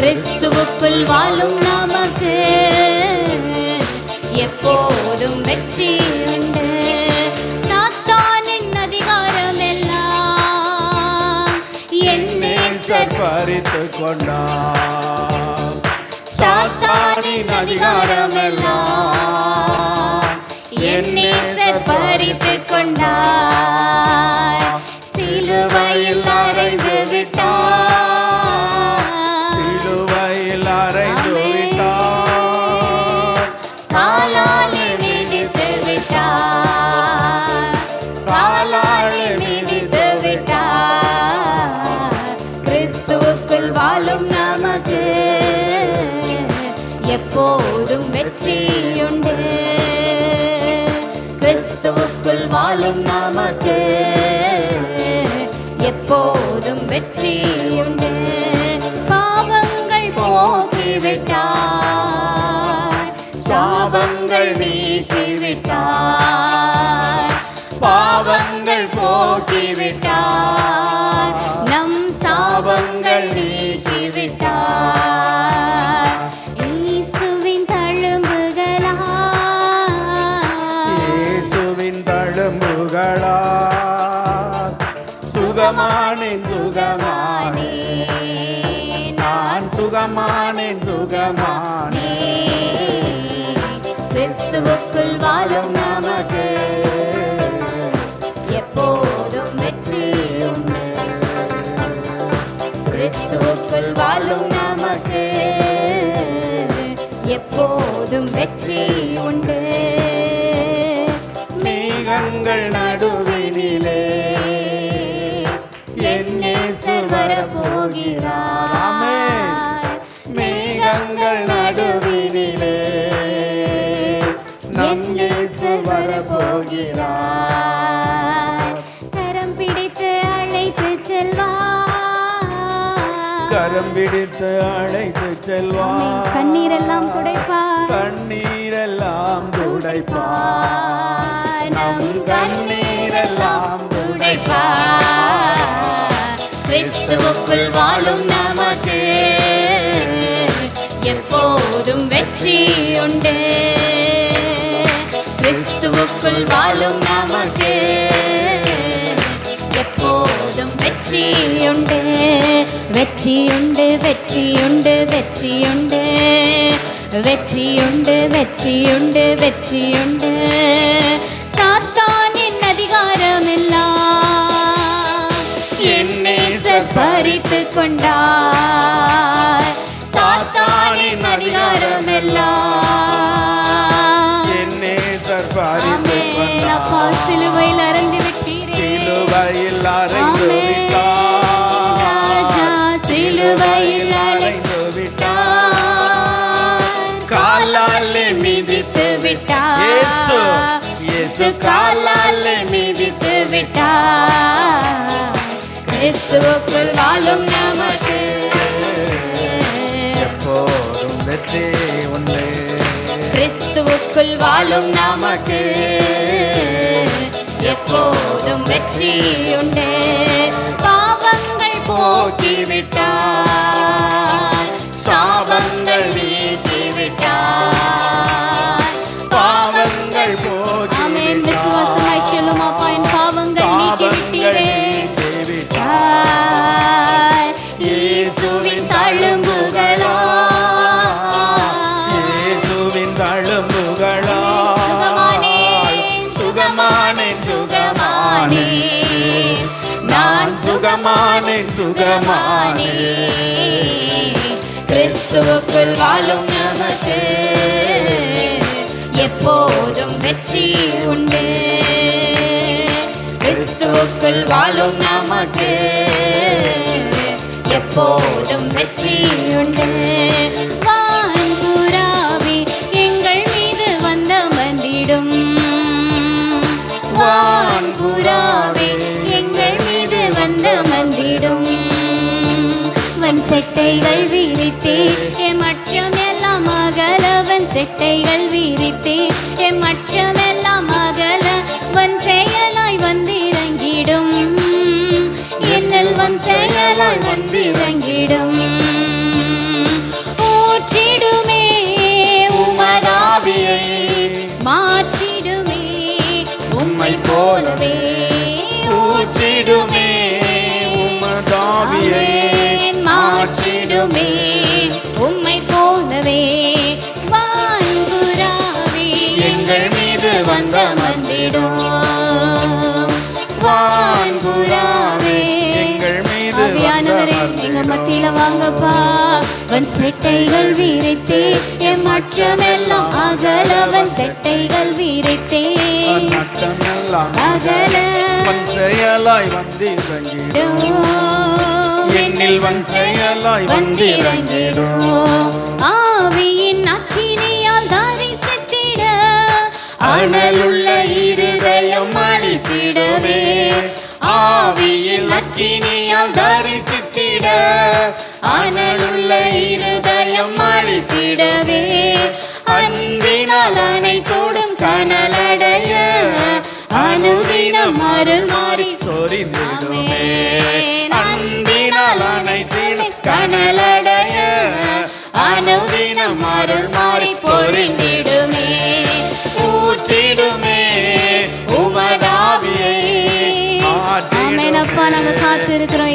கிறிஸ்துவுக்குள் வாழும் நமக்கு எப்போதும் வெற்றி உண்டு. சாத்தானின் அதிகாரம் எல்லாம் என்னை நேசர் பறித்து கொண்டார். சாத்தானின் அதிகாரம் எல்லாம் என்னை நேசர் பறித்து கொண்டார். சிலுவையில் அறைந்து கிறிஸ்துவுக்குள் வாழும் பிடித்து அழைத்து செல்வார். கண்ணீரெல்லாம் துடைப்பார். கண்ணீரெல்லாம் துடைப்பார். நம் கண்ணீரெல்லாம் துடைப்பார். கிறிஸ்துவுக்குள் வாழும் நமக்கு எப்போதும் வெற்றி உண்டு. கிறிஸ்துவுக்குள் வாழும் எப்போதும் வெற்றியுண்டு வெற்றியுண்டு வெற்றியுண்டு வெற்றியுண்டு. வெற்றியுண்டு வெற்றியுண்டு வெற்றியுண்டு. சாத்தானின் அதிகாரம் எல்லாம் என் நேசர் பறித்து கொண்டார். சாத்தானின் அதிகாரம் காலாலே மிதித்து விட்டார் கிறிஸ்துவுக்குள் வாழும் நமக்கு எப்போதும் வெற்றி உண்டு கிறிஸ்துவுக்குள் வாழும் நமக்கு எப்போதும் வெற்றி உண்டு போக்கிவிட்டார். சுகமானேன் சுகமானே. கிறிஸ்துவுக்குள் வாழும் நமக்கு எப்போதும் வெற்றி உண்டு. கிறிஸ்துவுக்குள் வாழும் நமக்கு எப்போதும் வெற்றி உண்டு. செட்டைகள் விரித்தே எம் அச்சமெல்லாம் அகல வன் செயலாய் வந்திறங்கிடும். என்னல் வன் செயலாய் வந்திறங்கிடும். போற்றிடுமே உமராவியை மாற்றிடுமே உம்மை போலவே. போற்றிடுமே உமதாவியை மாற்றிடுமே. வாங்கப்பா வன் செட்டைகள் வீரித்தே என் மச்சமெல்லாம் அகலவன் செட்டைகள் வீரித்தே அகல. செயலாய் வந்திறங்கிடும் என்னில் வன் செயலாய் வந்திறங்கிடும் ஆவியின் அக்கினியால் தரிசித்திட அனலுள்ள இருதயம் அடித்திடுமே ஆவியில் அக்கினியால் தரிசித்திட அனலுள்ள இருதயம் அடித்திடவே அன்பினால் அனைத்தோடும் கனலடைய. அனுதினம் அருள் மாறி சொரிந்திடுமே அன்பினால் அனைத்திடும் கனலடைய. அனுதினம் மாறி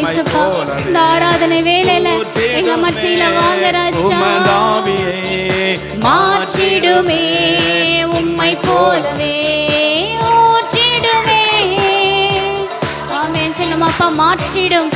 இயேசுப்பா இந்த ஆராதனை வேலையில எங்க மத்தியில வாங்க ராஜா மாற்றிடுமே உம்மை போலவே ஊற்றிடுமே ஆமென். சொல்லுமாப்பா மாற்றிடும்.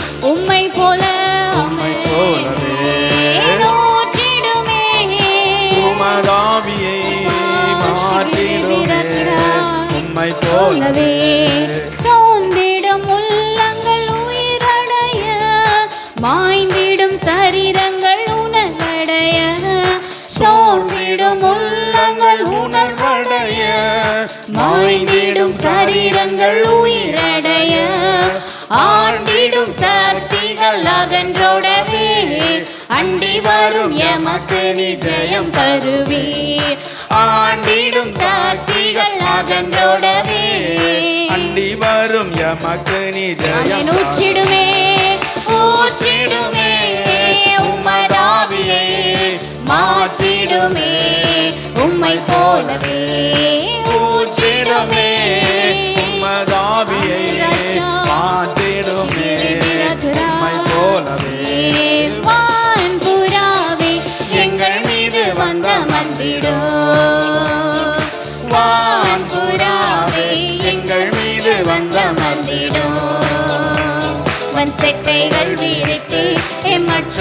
நிஜயம் தருவீர். ஆண்டிடும் சக்திகள் அகன்றோடவே. அண்டி வரும் எமக்கு நீ அதை ஜெயம் ஊற்றிடுமே உம்மதாவியை. மாற்றிடுமே உம்மை போலவே. ஊற்றிடுமே உமதாவியை மாற்றிடுமே உம்மை போலவே.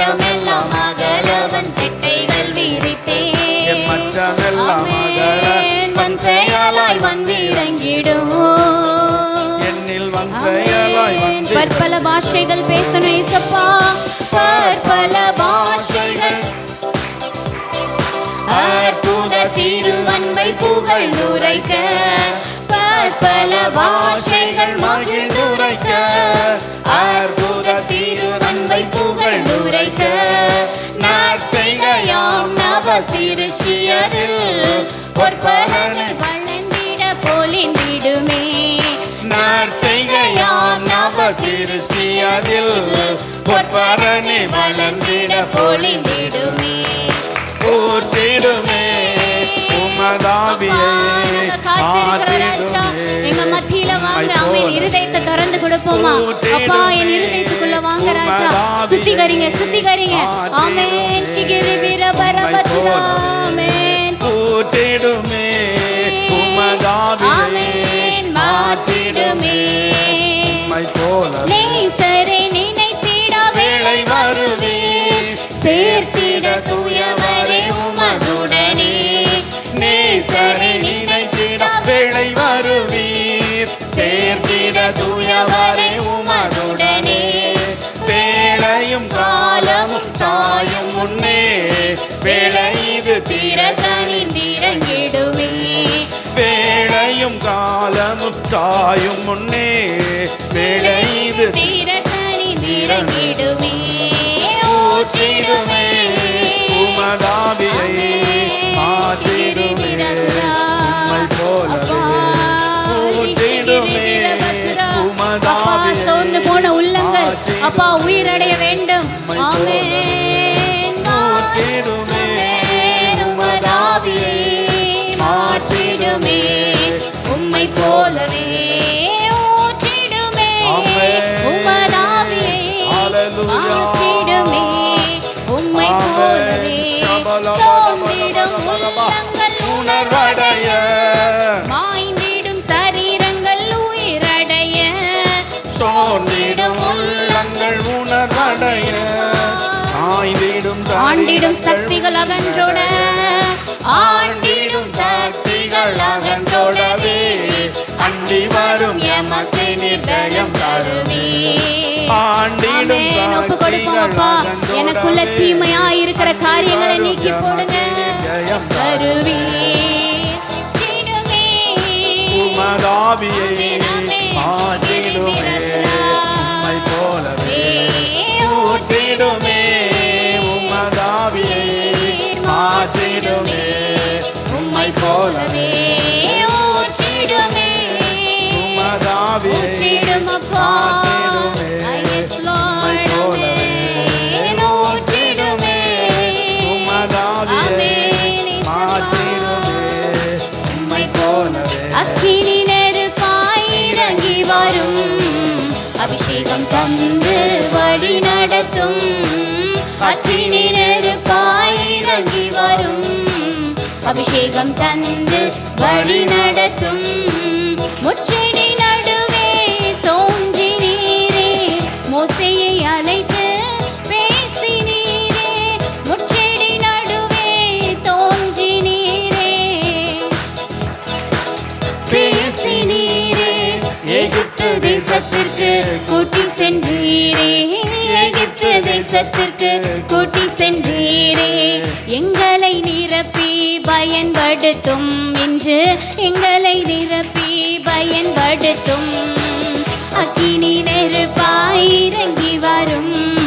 எம் மற்றமெல்லாம் அகலவன் செட்டைகள் வீரித்தே எம் மற்றமெல்லாம் அகல ஆமென். வன் செயலாய் வந்திறங்கிடும் என்னில் வந்து பற்பல பாஷைகள் பேசணும் ஏசப்பா பற்பல பாஷைகள். அற்புத திருவன்பை புகழ் உரைக்க பற்பல பாஷைகள் மகிழ்ந்துரைக்க அற்புத சிறுஷியரில் பொற்பலனை வளர்ந்திட பொலிந்திடுமே. செய்கையாம் நவ சிருஷ்டியதில் பொற்பரணி வளர்ந்திட பொலிந்திடுமே. கொடுப்போமா அப்பா என் இருதயத்துக்குள்ள வாங்க ராஜா. சுத்திகரிங்க சுத்திகரிங்க. ஆமென். சிகிரி வீர பரபத்ராமேன் ஊற்றிடுமே உமதாவியை ஆமென். மாற்றிடுமே. உம்மை போல நேசரை நினைத்திட வேளை வருவே சேர்த்திட தூயவரே சாயும் முன்னே வேளை இது தீர தனிந்திறங்கிடுமே ஊற்றிடுமே உமதாவியை மாற்றிடுமே உம்மை போலவே ஊற்றிடுமே உமதாவியை போன உள்ளங்கள். அப்பா உயிரடைய வேண்டும். அண்டி வரும் எமக்கு நிர்ணயம் தருமே. ஆண்டிடும். ஒப்பு எனக்குள்ள தீமையா இருக்கிற காரியங்களை நீக்கி போடுங்க. தருவே. உமதாவியை. தெய்வம் தந்து வழி நடத்தும். அக்கினி நெருப்பாய் இறங்கி வரும். அபிஷேகம் தந்து வழி நடத்தும். முச்சை தேசத்திற்கு கூட்டி சென்றீரே. எகிப்து தேசத்திற்கு கூட்டி சென்றீரே. எங்களை நிரப்பி பயன்படுத்தும் என்று எங்களை நிரப்பி பயன்படுத்தும். அக்கினி நெருப்பாயிறங்கி வரும்.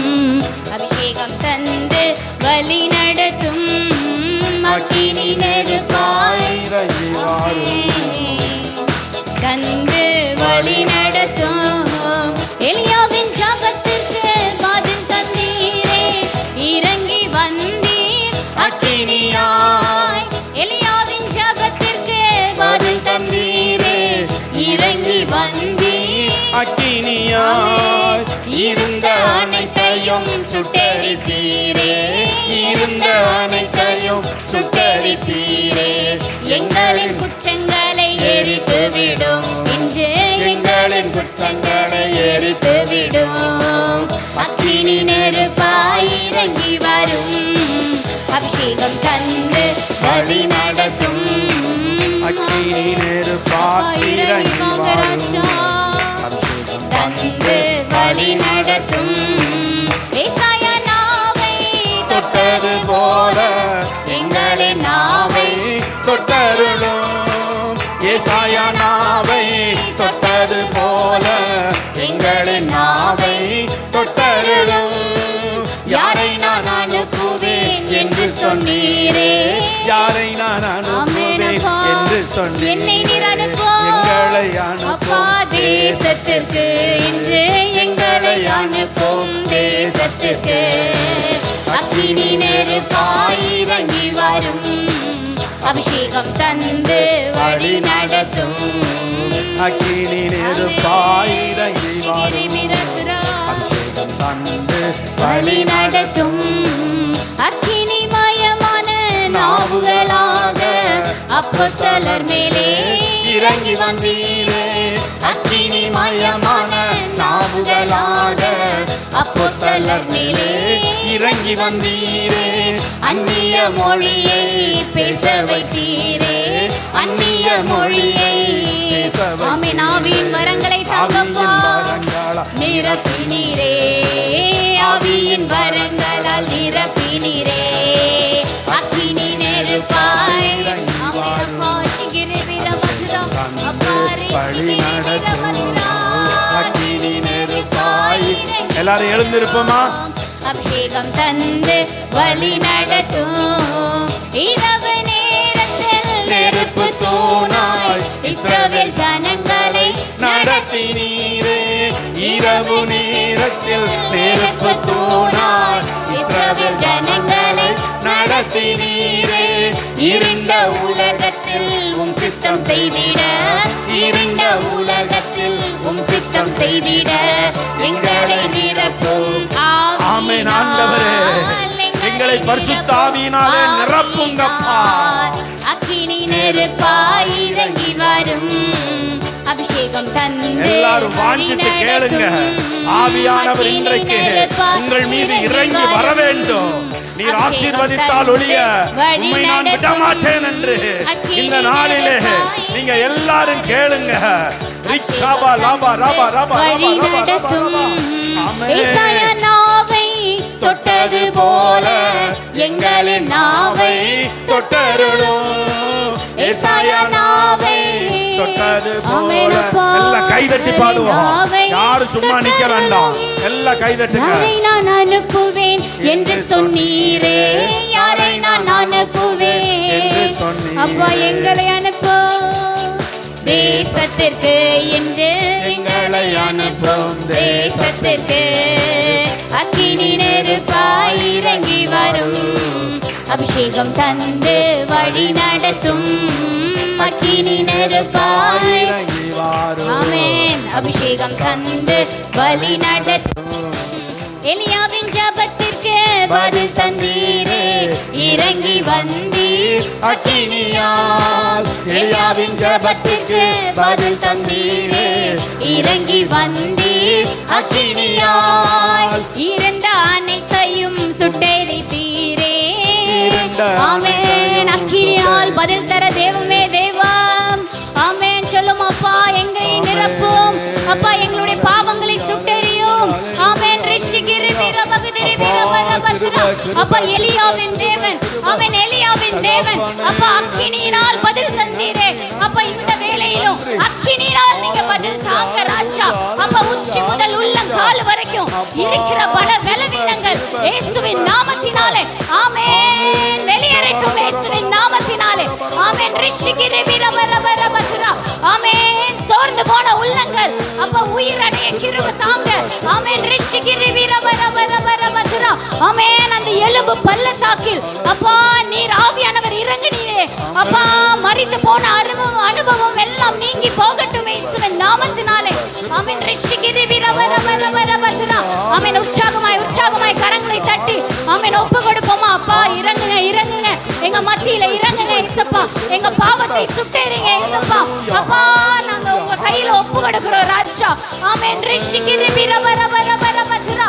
நடத்தும் அக்கினி நெருப்பாய் இறங்கி வாரும் தந்து வழி நடத்தும் தொட்டது போல எங்களை நாவை தொட்டருளும். ஏசாயா நாவை தொட்டது போல எங்களை நாவை தொட்டருளும். சொன்னீரே. யாரை நான் அனுப்புவேன். என்று என்னை சொன்னீரே நீர் அனுப்பும். எங்களை அனுப்பும் தேசத்திற்கு இன்று எங்களை அனுப்பும் தேசத்திற்கு அக்கினி நெருப்பாய் இறங்கி வரும். அபிஷேகம் தந்து வழி நடத்தும். அக்கினி நெருப்பாய் இறங்கி வாரும். அபிஷேகம் தந்து வழி நடத்தும். அப்போஸ்தலர் மேலே. இறங்கி வந்தீரே. அக்கினி மயமான நாவுகளாக அப்போஸ்தலர் மேலே. இறங்கி வந்தீரே. அந்நிய மொழியை பேச வைத்தீரே. அந்நிய மொழியை ஆவியின் வரங்களை தங்கப்பா. நிரப்பினீரே. ஆவியின் வரங்களால் நிரப்பினீரே. அக்கினி நெருப்பாய். வழி நடத்தும் அக்கினி நெருப்பாய். எல்லாரும் எழுந்திருப்போமா? அபிஷேகம் தந்து வழி நடத்தும். இரவு நேரத்தில் நெருப்பு தூணாய். இஸ்ரவேல் ஜனங்களை நடத்தினீரே இரவு நேரத்தில் நெருப்பு தூணாய். இஸ்ரவேல் ஜனங்களை நடத்தி நீரே. இருந்த இருண்ட உலகத்தில் உம் சித்தம் செய்திட. இருண்ட உலகத்தில் உம் சித்தம் செய்திட. எங்களை நிரப்பும். ஆமென் ஆண்டவரே. எங்களை எங்களை பரிசுத்த ஆவியினாலே நிரப்புங்கப்பா அக்கினி நெருப்பாய் இறங்கி வரும். அபிஷேகம் தந்து எல்லாரும் வாஞ்சித்து கேளுங்க. ஆவியானவர் இன்றைக்கு உங்கள் மீது இறங்கி வர வேண்டும் நீர் ஆசீர்வதித்தால் ஒழிய உண்மை நான் விட மாட்டேன் என்று. இந்த நாளிலே நீங்க எல்லாரும் கேளுங்க. ரிக்ஷாபா லாபா ராபா ராபா நாவை தொட்டது போல எங்களின் நாவை தொட்டருளும். ஏசாயா நாவை தொட்டது போல. எல்லாம் கைதட்டி பாடுவோம். யாரும் சும்மா நிக்க வேண்டாம். எல்லாம் கைதட்டுங்க நான் அனுப்புவேன். என்று சொன்னீரே யாரை நான் அனுப்புவேன். அப்பா எங்களை அனுப்போ. தேசத்திற்கு என்று எங்களை அனுப்பும் தேசத்திற்கு அக்கினி நெருப்பாய் இறங்கி வரும். அபிஷேகம் தந்து வழி நடத்தும். அக்கினி நெருப்பாய் அபிஷேகம் தந்து வழி நடத்தும். ஜபத்திற்கு பதில் தந்தீரே. இறங்கி வந்தீர். அக்கினியால் எலியாவின் ஜெபத்திற்கு பதில் தந்தீரே. இறங்கி வந்தீர். அக்கினியால் இருந்த அனைத்தையும் சுட்டெரித்தீரே. இருண்ட அனைத்தையும் அக்கினியால் பதில் தர தேவமே அப்பா எலியாவின் தேவன் ஆமென் எலியாவின் தேவன். அப்பா அக்கினியினால் பதில் தந்தீரே. அப்பா இந்த வேளையிலும் அக்கினியினால் நீங்க பதில் தாங்க ராஜா. அப்பா உச்சி முதல் உள்ளங்கால் வரைக்கும் இருக்கிற பல பலவீனங்கள் இயேசுவின் நாமத்தினாலே. ஆமென். வெளியேறட்டும் இயேசுவின் நாமத்தினாலே. ஆமென். ரிஷிகிரி வீரபரபரபசுரா ஆமென். சோர்ந்து போன உள்ளங்கள். அப்பா உயிரடைய கிருப தாங்க. ஆமென். ரிஷிகிரி வீரபரபரபரபசுரா ஆமென். அந்த எலும்பு பள்ளத்தாக்கில் அப்பா நீர் ஆவியானவர் இறங்கினீரே. அப்பா மரித்து போன அனுபவம் அனுபவம் எல்லாம் நீங்கி போகட்டும் இயேசுவின் நாமத்தினாலே. ஆமென். ரிஷிகிரி வீரபரபரபரபசுரா ஆமென். உற்சாகமாய் உற்சாகமாய் கரங்களை தட்டி ஆமென் ஒப்பு கொடுப்போமா? அப்பா இறங்குங்க இறங்குங்க. எங்க மத்தியில இறங்குங்க இசப்பா எங்க பாவத்தை சுட்டேறீங்க இசப்பா அப்பா நாங்க உங்க கையில ஒப்பு கொடுக்கிறோம் ராஜா. ஆமென். ரிஷிகிரி வீரபரபரபரபசுரா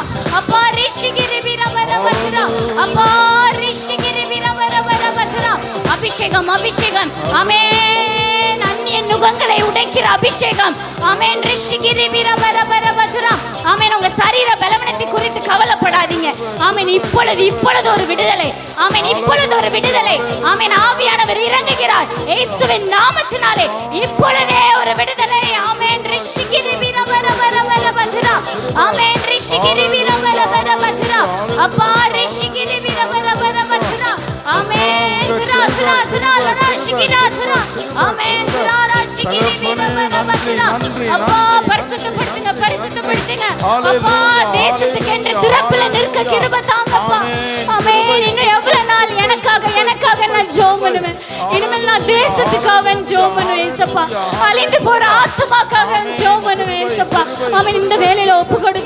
அபிஷேகம் அபிஷேகம். அமேன் அந்நிய நுகங்களை உடைக்கிற அபிஷேகம். அமேன் ரிஷிகிரி வீரபரபரபசுரா ஆமென். உங்க சரீர பலவனத்தை குறித்து கவலைப்படாதீங்க. ஆமென். இப்பொழுது இப்பொழுது ஒரு விடுதலை. ஆமென். இப்பொழுது ஒரு விடுதலை. ஆமென். ஆவியானவர் இறங்குகிறார். இயேசுவின் நாமத்தினாலே இப்பொழுதே ஒரு விடுதலை. ஆமென். ரிஷிகிரி வீரபரபரபசுரா ஆமென். ரிஷிகிரி வீரபரபரபசுரா அப்பா ரிஷிகிரி அப்பா பரிசுத்தப்படுத்துங்க பரிசுத்தப்படுத்துங்க அப்பா தேசத்துக்கு என்று திறப்புல நிற்க கிருப தாங்கப்பா ஆமென் இன்னும் எவ்வளவு நாள் எனக்காக எனக்காக நான் ஜெபம் பண்ணுவேன் இனிமேல் நான் தேசத்துக்காக ஜெபம் பண்ணுவேன் ஏசப்பா அழிந்து போற ஆத்துமாக்காக ஜெபம் பண்ணுவேன் ஏசப்பா ஆமென் இந்த வேலையில ஒப்பு கொடுப்போமா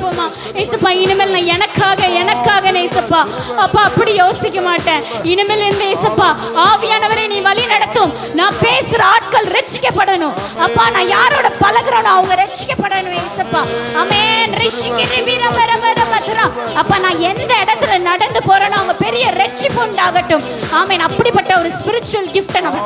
ஏசப்பா இனிமேல் நான் எனக்காக எனக்காக ஏசப்பா. அப்பா அப்படி யோசிக்க மாட்டேன். இனிமேல் இந்த ஏசப்பா ஆவியானவரை நீ வழி நடத்தும் நான் பேசுற ரட்சிக்கப்படணும். அப்பா நான் யாரோட பழகுறேனோ அவங்க ரட்சிக்கப்படணும் ஏசப்பா. ஆமென். ரிஷிகிரி வீரபர வர பத்ரா அப்பா நான் எந்த இடத்துல நடந்து போறேனோ அவங்க பெரிய ரட்சிப்பு உண்டாகட்டும். ஆமென். அப்படிப்பட்ட ஒரு ஸ்பிரிச்சுவல் கிஃப்ட் நம்ம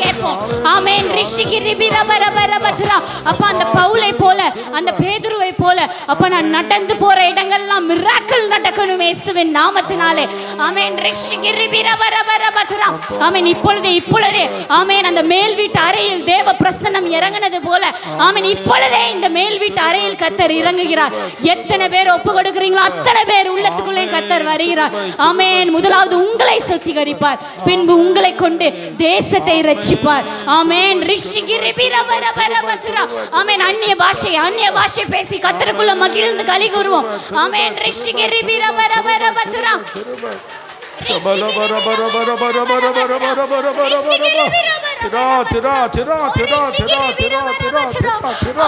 கேட்போம். ஆமென். ரிஷிகிரி வீரபர வர பத்ரா அப்பா அந்த பவுலை போல அந்த பேதுருவை போல அப்பா நான் நடந்து போற இடங்கள்லாம் மிராக்கிள் நடக்கணும் இயேசுவின் நாமத்தினாலே. ஆமென். ரிஷிகிரி வீரபர வர பத்ரா ஆமென். இப்பொழுதே இப்பொழுதே. ஆமென். அந்த மேல் வீட்டு அறையில் தேவ பிரசன்னம் இறங்குனது போல. ஆமென். இப்பொழுதே இந்த மேல் வீட்டு அறையில் கத்தர் இறங்குகிறார். எத்தனை பேர் ஒப்பு கொடுக்குறீங்களோ அத்தனை பேர் உள்ளத்துக்குள்ளே கத்தர் வருகிறார். ஆமேன். முதலாவது உங்களை சுத்திகரிப்பார். பின்பு உங்களை கொண்டு தேசத்தை ரட்சிப்பார் ஆமென். ரிஷிகிரி வீரபர வர பத்ரா ஆமேன். அந்நிய பாஷை அந்நிய பாஷை பேசி கத்தருக்குள்ள மகிழ்ந்து கலி கூறுவோம். ஆமென். ரிஷிகிரி வீரபர வர பத்ரா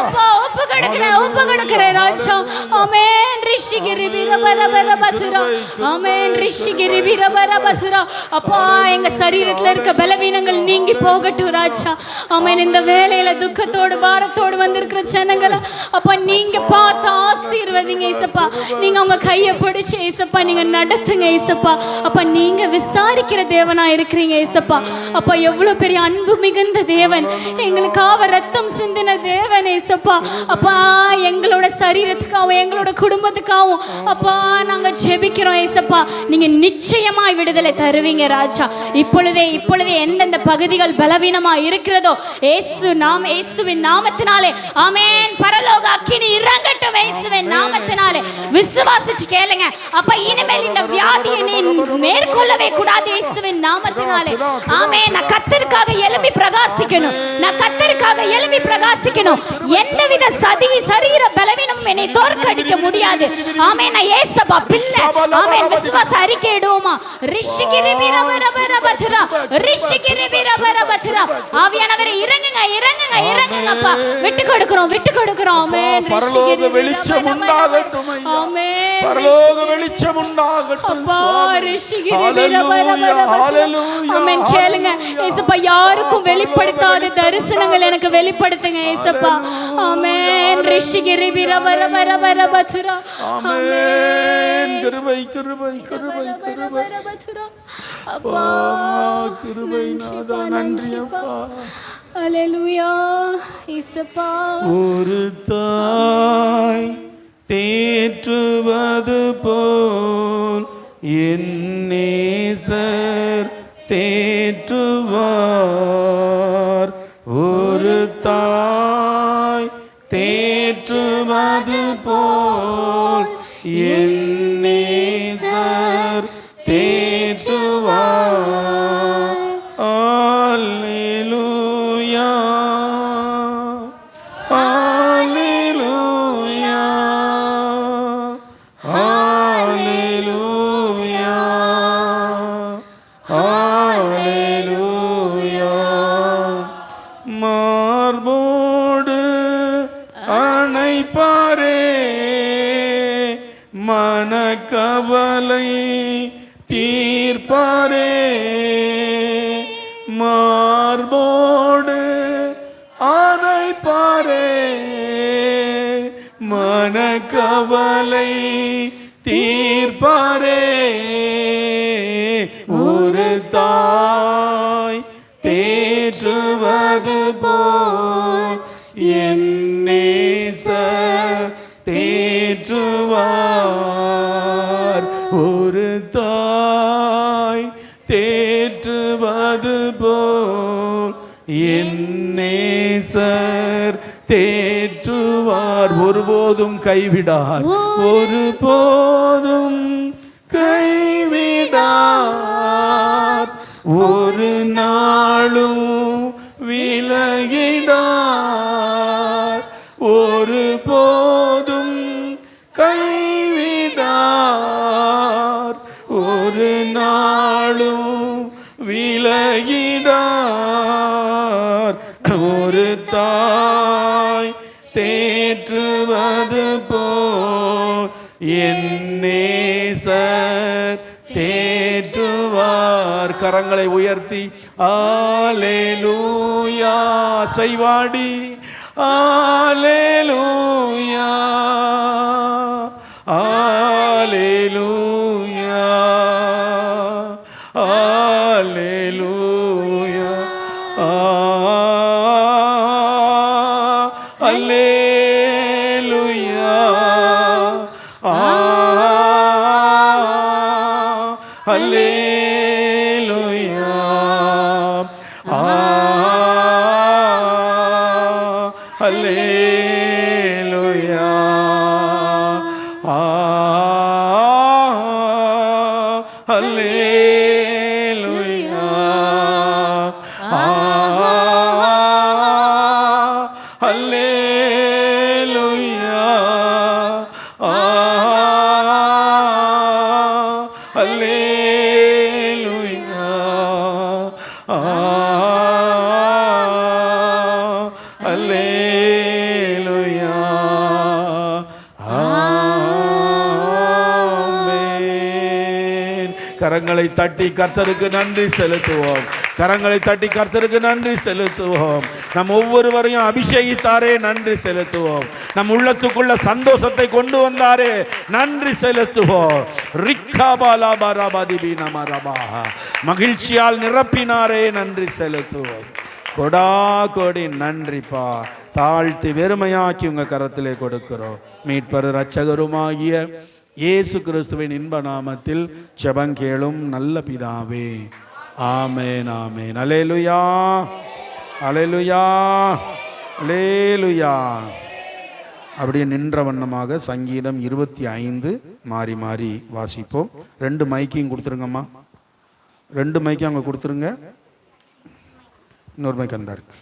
அப்பா, அப்பா எங்க சரீரத்துல இருக்க பலவீனங்கள் நீங்கி போகட்டும் ராஜா ஆமென் இந்த வேலையில துக்கத்தோடு பாரத்தோடு வந்திருக்கிற ஜனங்களை அப்பா நீங்க பார்த்து ஆசீர்வதிங்க ஏசப்பா. நீங்க உங்க கையை பிடிச்சு ஏசப்பா நீங்க நடத்துங்க ஏசப்பா. அப்பா நீங்க விசாரிக்கிற தேவனா இருக்கிறீங்க ஏசப்பா. அப்பா எவ்வளவு பெரிய அன்பு மிகுந்த தேவன். எங்களுக்காக ரத்தம் சிந்தின தேவன் ஏசப்பா. அப்பா எங்களோட சரீரத்துக்காகவும் எங்களோட குடும்பத்துக்காகவும் அப்பா நாங்க ஜெபிக்கிறோம் ஏசப்பா. நீங்க நிச்சயமாய் விடுதலை தருவீங்க ராஜா. இப்பொழுதே இப்பொழுதே எந்தெந்த பகுதிகள் பலவீனமா இருக்கிறதோ ஏசு நாம் ஏசுவின் நாமத்தினாலே ஆமென். பரலோக அக்கினி இறங்கட்டும் இயேசுவின் நாமத்தினாலே விசுவாசிச்சு கேளுங்க. அப்ப இனிமேல் இந்த வியாதியை நீ மேற்கொள்ளவே கூடாது இயேசுவின் நாமத்தினாலே. ஆமே நான் கத்தருக்காக எழும்பி பிரகாசிக்கணும். நான் கத்தருக்காக எழும்பி பிரகாசிக்கணும். எந்தவித சதி சரீர பலவீனம் என்னை தோற்கடிக்க முடியாது. ஆமே நான் ஏசப்பா பிள்ளை. ஆமே விசுவாச அறிக்கை இடுவோமா ரிஷிகிரி வீரபரபரபதுரா ரிஷிகிரி வீரபரபதுரா ஆவியானவரை இறங்குங்க இறங்குங்க இறங்குங்கப்பா விட்டு கொடுக்கிறோம் விட்டு கொடுக்கிறோம் ஆமென் பரலோக வெளிச்சம் உண்டாகட்டும் பரலோக வெளிச்சம் உண்டாகட்டும் கேளுங்க. ஏசப்பா யாருக்கும் வெளிப்படுத்தாத தரிசனங்கள் எனக்கு வெளிப்படுத்துங்க ஏசப்பா. ஆமென். ரிஷிகிரி வீரபரபரபரபதுரா ஆமென். கிருபை கிருபை கிருபை கிருபை. அப்பா கிருபை நாதா நன்றி அப்பா அல்லேலூயா ஏசப்பா. ஒரு தாய் தேற்றுவது போல் என் நேசர் தேற்றுவார். அணைப்பாரே மனக்கவலை தீர்ப்பாரே. ஒரு தாய் தேற்றுவது போல் என் நேசர் தேற்றுவார் என்னேசர் தேற்றுவார். ஒருபோதும் கைவிடார். ஒருபோதும் கைவிடார். ஒரு நாளும் கரங்களை உயர்த்தி ஆலேலூயா செய்வாடி ஆலேலூயா ஆலேலூயா ஆலேலூயா ஆ அல்லேலூயா ஆ அல்லேலூயா கரங்களை தட்டி கர்த்தருக்கு நன்றி செலுத்துவோம். கரங்களை தட்டி கர்த்தருக்கு நன்றி செலுத்துவோம். நம் ஒவ்வொருவரையும் அபிஷேகித்தாரே நன்றி செலுத்துவோம். நம் உள்ளத்துக்குள்ள சந்தோஷத்தை கொண்டு வந்தாரே நன்றி செலுத்துவோம். மகிழ்ச்சியால் நிரப்பினாரே நன்றி செலுத்துவோம். கொடா கொடி நன்றிப்பா. தாழ்த்தி வெறுமையாக்கி உங்க கரத்திலே கொடுக்கிறோம். மீட்பர் ரச்சகருமாகிய இயேசு கிறிஸ்துவின் இன்ப நாமத்தில் செபங்கேளும் நல்ல பிதாவே. ஆமேன் ஆமேன். அலேலுயா அலேலுயா அலேலுயா அப்படியே நின்ற வண்ணமாக சங்கீதம் இருபத்தி ஐந்து மாறி மாறி வாசிப்போம். ரெண்டு மைக்கையும் கொடுத்துருங்கம்மா. ரெண்டு மைக்கையும் அங்கே கொடுத்துருங்க. இன்னொரு மைக்கு அந்த இருக்கு.